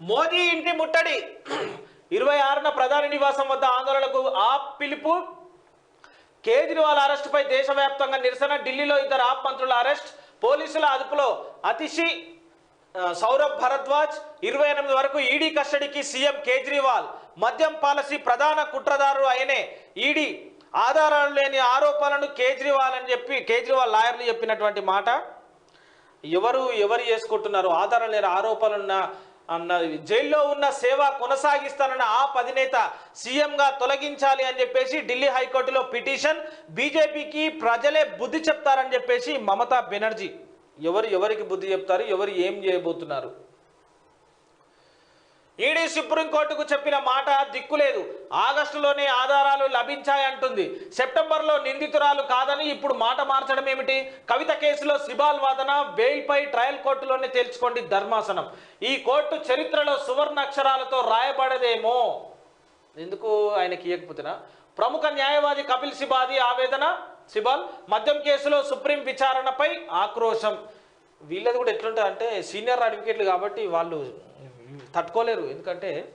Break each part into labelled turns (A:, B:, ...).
A: మోదీ ఇంటి ముట్టడి. ఇరవై ఆరున ప్రధాని నివాసం వద్ద ఆందోళనకు ఆ పిలుపు. కేజ్రీవాల్ అరెస్టుపై దేశవ్యాప్తంగా నిరసన ఢిల్లీలో ఇద్దరు ఆప్ మంత్రుల అరెస్ట్ పోలీసుల అదుపులో అతిషి సౌరభ్ భరద్వాజ్ ఇరవై ఎనిమిది వరకు ఈడీ కస్టడీకి సీఎం కేజ్రీవాల్ మద్యం పాలసీ ప్రధాన కుట్రదారు అయినే ఈడీ ఆధారాలు లేని ఆరోపణలను కేజ్రీవాల్ అని చెప్పి కేజ్రీవాల్ లాయర్లు చెప్పినటువంటి మాట. ఎవరు ఎవరు చేసుకుంటున్నారు? ఆధారం లేని ఆరోపణలున్న అన్నది. జైల్లో ఉన్న సేవ కొనసాగిస్తానన్న ఆ అధినేత సీఎంగా తొలగించాలి అని చెప్పేసి ఢిల్లీ హైకోర్టులో పిటిషన్. బీజేపీకి ప్రజలే బుద్ధి చెప్తారని చెప్పేసి మమతా బెనర్జీ. ఎవరు ఎవరికి బుద్ధి చెప్తారు ఎవరు ఏం చేయబోతున్నారు? ఈడీ సుప్రీంకోర్టుకు చెప్పిన మాట దిక్కులేదు ఆగస్టులోనే ఆధారాలు లభించాయంటుంది సెప్టెంబర్లో నిందితురాలు కాదని ఇప్పుడు మాట మార్చడం ఏమిటి? కవిత కేసులో సిబాల్ వాదన బెయిల్పై ట్రయల్ కోర్టులోనే తేల్చుకోండి ధర్మాసనం. ఈ కోర్టు చరిత్రలో సువర్ణ అక్షరాలతో రాయబడదేమో? ఎందుకు ఆయనకి ఇవ్వకపోతేనా ప్రముఖ న్యాయవాది కపిల్ సిబాది ఆవేదన? సిబాల్ మద్యం కేసులో సుప్రీం విచారణపై ఆక్రోశం. వీళ్ళది కూడా ఎట్లుంటారు అంటే సీనియర్ అడ్వకేట్లు కాబట్టి వాళ్ళు తట్టుకోలేరు. ఎందుకంటే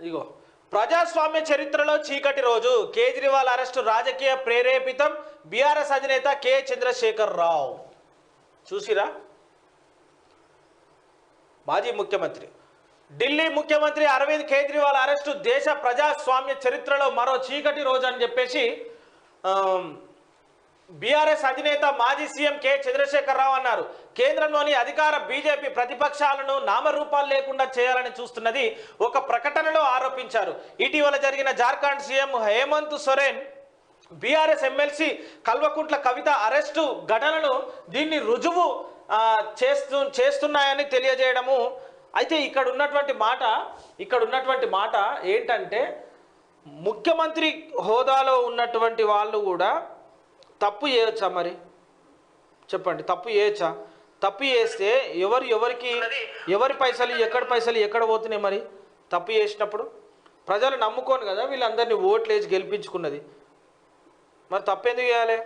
A: ఇగో ప్రజాస్వామ్య చరిత్రలో చీకటి రోజు కేజ్రీవాల్ అరెస్టు రాజకీయ ప్రేరేపితం బీఆర్ఎస్ అధినేత కె. చంద్రశేఖర్ రావు. చూసిరా? మాజీ ముఖ్యమంత్రి. ఢిల్లీ ముఖ్యమంత్రి అరవింద్ కేజ్రీవాల్ అరెస్టు దేశ ప్రజాస్వామ్య చరిత్రలో మరో చీకటి రోజు అని చెప్పేసి బీఆర్ఎస్ అధినేత మాజీ సీఎం కె చంద్రశేఖర్ రావు అన్నారు. కేంద్రంలోని అధికార బీజేపీ ప్రతిపక్షాలను నామరూపాలు లేకుండా చేయాలని చూస్తున్నది ఒక ప్రకటనలో ఆరోపించారు. ఇటీవల జరిగిన Jharkhand CM Hemant Soren BRS MLC Kalvakuntla Kavitha arrest ఘటనలు దీన్ని రుజువు చేస్తు చేస్తున్నాయని తెలియజేయడము. అయితే ఇక్కడ ఉన్నటువంటి మాట ఇక్కడ ఉన్నటువంటి మాట ఏంటంటే ముఖ్యమంత్రి హోదాలో ఉన్నటువంటి వాళ్ళు కూడా తప్పు చేయొచ్చా మరి? చెప్పండి తప్పు చేయొచ్చా? తప్పు చేస్తే ఎవరు ఎవరికి ఎవరి పైసలు ఎక్కడ పైసలు ఎక్కడ పోతున్నాయి మరి? తప్పు చేసినప్పుడు? ప్రజలు నమ్ముకోను కదా వీళ్ళందరినీ ఓట్లు వేసి గెలిపించుకున్నది. మరి తప్పెందుకు చేయాలి?